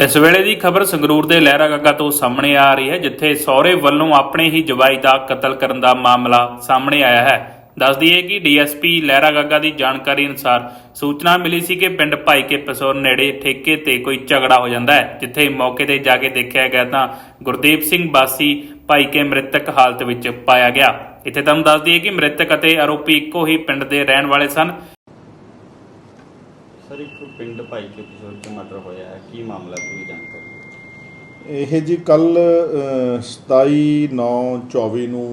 ਇਸ ਵੇਲੇ ਦੀ ਖਬਰ ਸੰਗਰੂਰ ਦੇ ਲਹਿਰਾ ਗੱਗਾ ਤੋਂ ਸਾਹਮਣੇ ਆ ਰਹੀ ਹੈ, ਜਿੱਥੇ ਸਹੁਰੇ ਵੱਲੋਂ ਆਪਣੇ ਹੀ ਜਵਾਈ ਦਾ ਕਤਲ ਕਰਨ ਦਾ ਮਾਮਲਾ ਸਾਹਮਣੇ ਆਇਆ ਹੈ। ਦੱਸ ਦਈਏ ਕਿ ਡੀਐਸਪੀ ਲਹਿਰਾ ਗੱਗਾ ਦੀ ਜਾਣਕਾਰੀ ਅਨੁਸਾਰ ਸੂਚਨਾ ਮਿਲੀ ਸੀ ਕਿ ਪਿੰਡ ਭਾਈ ਕੇ ਪਸੌਰ ਨੇੜੇ ਠੇਕੇ ਤੇ ਕੋਈ ਝਗੜਾ ਹੋ ਜਾਂਦਾ ਹੈ, ਜਿੱਥੇ ਮੌਕੇ ਤੇ ਜਾ ਕੇ ਦੇਖਿਆ ਗਿਆ ਤਾਂ ਗੁਰਦੀਪ ਸਿੰਘ ਬਾਸੀ ਭਾਈ ਕੇ ਮ੍ਰਿਤਕ ਹਾਲਤ ਵਿੱਚ ਪਾਇਆ ਗਿਆ। ਇੱਥੇ ਤੁਹਾਨੂੰ ਦੱਸ ਦਈਏ ਕਿ ਮ੍ਰਿਤਕ ਅਤੇ ਆਰੋਪੀ ਇੱਕੋ ਹੀ ਪਿੰਡ ਦੇ ਰਹਿਣ ਵਾਲੇ ਸਨ। ਸਰ, ਇੱਕ ਪਿੰਡ ਭਾਈ ਕਿਸ਼ੋਰ ਚ ਮਰਡਰ ਹੋਇਆ ਹੈ, ਕੀ ਮਾਮਲਾ ਪੂਰੀ ਜਾਣਕਾਰੀ ਇਹ ਜੀ ਕੱਲ 27 9 24 ਨੂੰ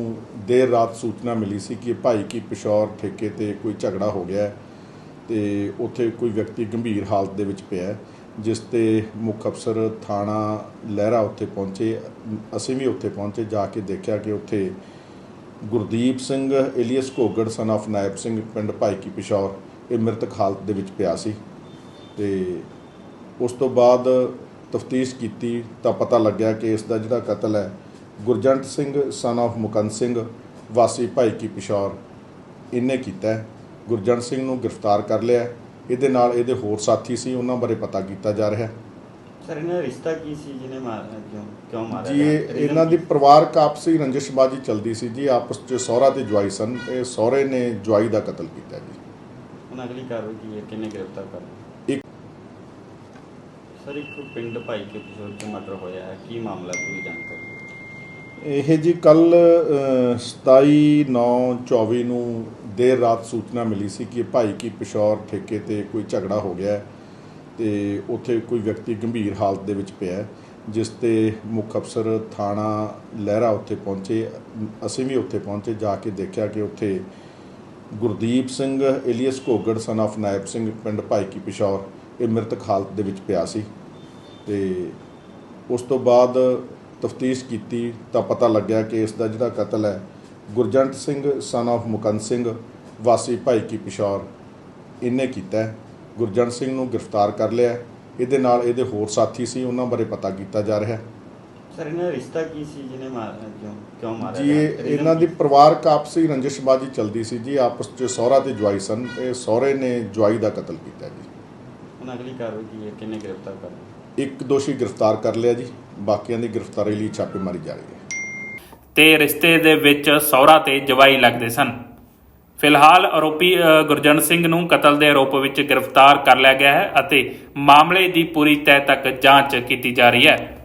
ਦੇਰ ਰਾਤ ਸੂਚਨਾ ਮਿਲੀ ਸੀ ਕਿ ਭਾਈ ਕੀ ਪਿਸ਼ੌਰ ਠੇਕੇ ਤੇ ਕੋਈ ਝਗੜਾ ਹੋ ਗਿਆ ਹੈ ਤੇ ਉੱਥੇ ਕੋਈ ਵਿਅਕਤੀ ਗੰਭੀਰ ਹਾਲਤ ਦੇ ਵਿੱਚ ਪਿਆ ਜਿਸ ਤੇ ਮੁੱਖ ਅਫਸਰ ਥਾਣਾ ਲਹਿਰਾ ਉੱਥੇ ਪਹੁੰਚੇ, ਅਸੀਂ ਵੀ ਉੱਥੇ ਪਹੁੰਚੇ, ਜਾ ਕੇ ਦੇਖਿਆ ਕਿ ਉੱਥੇ Gurdeep Singh alias Ghogar son of Naib Singh, ਪਿੰਡ ਭਾਈ ਕੀ ਪਿਸ਼ੌਰ, ਇਹ ਮ੍ਰਿਤਕ ਹਾਲਤ ਦੇ ਵਿੱਚ ਪਿਆ ਸੀ। ਤੇ ਉਸ ਤੋਂ ਬਾਅਦ ਤਫਤੀਸ਼ ਕੀਤੀ ਤਾਂ ਪਤਾ ਲੱਗਿਆ ਕਿ ਇਸ ਦਾ ਜਿਹੜਾ ਕਤਲ ਹੈ ਗੁਰਜੰਟ ਸਿੰਘ son of ਮੁਕੰਦ ਸਿੰਘ ਵਾਸੀ ਭਾਈ ਕੀ ਪਿਸ਼ੌਰ ਇਹਨੇ ਕੀਤਾ ਹੈ। ਗੁਰਜੰਟ ਸਿੰਘ ਨੂੰ ਗ੍ਰਿਫਤਾਰ ਕਰ ਲਿਆ। ਇਹਦੇ ਨਾਲ ਇਹਦੇ ਹੋਰ ਸਾਥੀ ਸੀ ਉਹਨਾਂ ਬਾਰੇ ਪਤਾ ਕੀਤਾ ਜਾ ਰਿਹਾ ਸਰ ਇਹਨਾਂ ਦਾ ਰਿਸ਼ਤਾ ਕੀ ਸੀ ਜਿਹਨੇ ਮਾਰਿਆ ਕਿਉਂ ਕਿਉਂ ਮਾਰਿਆ? ਜੀ ਇਹਨਾਂ ਦੀ? ਪਰਿਵਾਰਕ ਆਪਸੀ ਰੰਜਿਸ਼ਬਾਜੀ ਚੱਲਦੀ ਸੀ ਜੀ। ਆਪਸ 'ਚ ਸਹੁਰਾ ਤੇ ਜਵਾਈ ਸਨ। ਇਹ ਸਹੁਰੇ ਨੇ ਜਵਾਈ ਦਾ ਕਤਲ ਕੀਤਾ ਜੀ। ਹੁਣ ਅਗਲੀ ਕਾਰਵਾਈ ਕੀ ਹੈ? ਕਿੰਨੇ ਗ੍ਰਿਫਤਾਰ ਕਰ ਸਰ, ਇੱਕ ਪਿੰਡ ਭਾਈ ਕੇ ਚ ਮਰਡਰ ਹੋਇਆ ਹੈ, ਕੀ ਮਾਮਲਾ ਪੂਰੀ ਜਾਣਕਾਰੀ ਇਹ ਜੀ ਕੱਲ 27 9 24 ਨੂੰ ਦੇਰ ਰਾਤ ਸੂਚਨਾ ਮਿਲੀ ਸੀ ਕਿ ਭਾਈ ਕੀ ਪਿਸ਼ੌਰ ਠੇਕੇ ਤੇ ਕੋਈ ਝਗੜਾ ਹੋ ਗਿਆ ਹੈ ਤੇ ਉੱਥੇ ਕੋਈ ਵਿਅਕਤੀ ਗੰਭੀਰ ਹਾਲਤ ਦੇ ਵਿੱਚ ਪਿਆ ਜਿਸ ਤੇ ਮੁੱਖ ਅਫਸਰ ਥਾਣਾ ਲਹਿਰਾ ਉੱਥੇ ਪਹੁੰਚੇ, ਅਸੀਂ ਵੀ ਉੱਥੇ ਪਹੁੰਚੇ, ਜਾ ਕੇ ਦੇਖਿਆ ਕਿ ਉੱਥੇ Gurdeep Singh, alias Ghogar son of Naib Singh, ਪਿੰਡ ਭਾਈਕੀ ਪਿਸ਼ੌਰ, ਇਹ ਮ੍ਰਿਤਕ ਹਾਲਤ ਦੇ ਵਿੱਚ ਪਿਆ ਸੀ। ਤੇ ਉਸ ਤੋਂ ਬਾਅਦ ਤਫਤੀਸ਼ ਕੀਤੀ ਤਾਂ ਪਤਾ ਲੱਗਿਆ ਕਿ ਇਸ ਦਾ ਜਿਹੜਾ ਕਤਲ ਹੈ ਗੁਰਜੰਟ ਸਿੰਘ son of ਮੁਕੰਦ ਸਿੰਘ ਵਾਸੀ ਭਾਈ ਕੀ ਪਿਸ਼ੌਰ ਇਹਨੇ ਕੀਤਾ ਹੈ ਗੁਰਜੰਟ ਸਿੰਘ ਨੂੰ ਗ੍ਰਿਫਤਾਰ ਕਰ ਲਿਆ ਹੈ। ਇਹਦੇ ਨਾਲ ਇਹਦੇ ਹੋਰ ਸਾਥੀ ਸੀ ਉਹਨਾਂ ਬਾਰੇ ਪਤਾ ਕੀਤਾ ਜਾ ਰਿਹਾ ਸਰ ਇਹਨਾਂ ਦਾ ਰਿਸ਼ਤਾ ਕੀ ਸੀ ਜਿਹਨੇ ਮਾਰਿਆ ਕਿਉਂ ਕਿਉਂ ਮਾਰਿਆ ਜੀ ਇਹਨਾਂ ਦੀ? ਪਰਿਵਾਰਕ ਆਪਸੀ ਰੰਜਿਸ਼ਬਾਜੀ ਚੱਲਦੀ ਸੀ ਜੀ ਆਪਸ 'ਚ ਸਹੁਰਾ ਤੇ ਜਵਾਈ ਸਨ ਇਹ ਸਹੁਰੇ ਨੇ ਜਵਾਈ ਦਾ ਕਤਲ ਕੀਤਾ ਜੀ ਹੁਣ ਅਗਲੀ ਕਾਰਵਾਈ ਕੀ ਹੈ ਕਿੰਨੇ ਗ੍ਰਿਫਤਾਰ ਕਰ ਲਏ? ਇੱਕ ਦੋਸ਼ੀ ਗ੍ਰਿਫਤਾਰ ਕਰ ਲਿਆ ਜੀ ਬਾਕੀਆਂ ਦੀ ਗ੍ਰਿਫਤਾਰੀ ਲਈ ਛਾਪੇਮਾਰੀ ਜਾਰੀ ਹੈ। ਤੇ ਰਿਸ਼ਤੇ ਦੇ ਵਿੱਚ ਸਹੁਰਾ ਤੇ ਜਵਾਈ ਲੱਗਦੇ ਸਨ। ਫਿਲਹਾਲ ਆਰੋਪੀ ਅ, ਗੁਰਜੰਟ ਸਿੰਘ ਨੂੰ ਕਤਲ ਦੇ ਆਰੋਪ ਵਿੱਚ ਗ੍ਰਿਫਤਾਰ ਕਰ ਲਿਆ ਗਿਆ ਹੈ ਅਤੇ ਮਾਮਲੇ ਦੀ ਪੂਰੀ ਤਹਿ ਤੱਕ ਜਾਂਚ ਕੀਤੀ ਜਾ ਰਹੀ ਹੈ।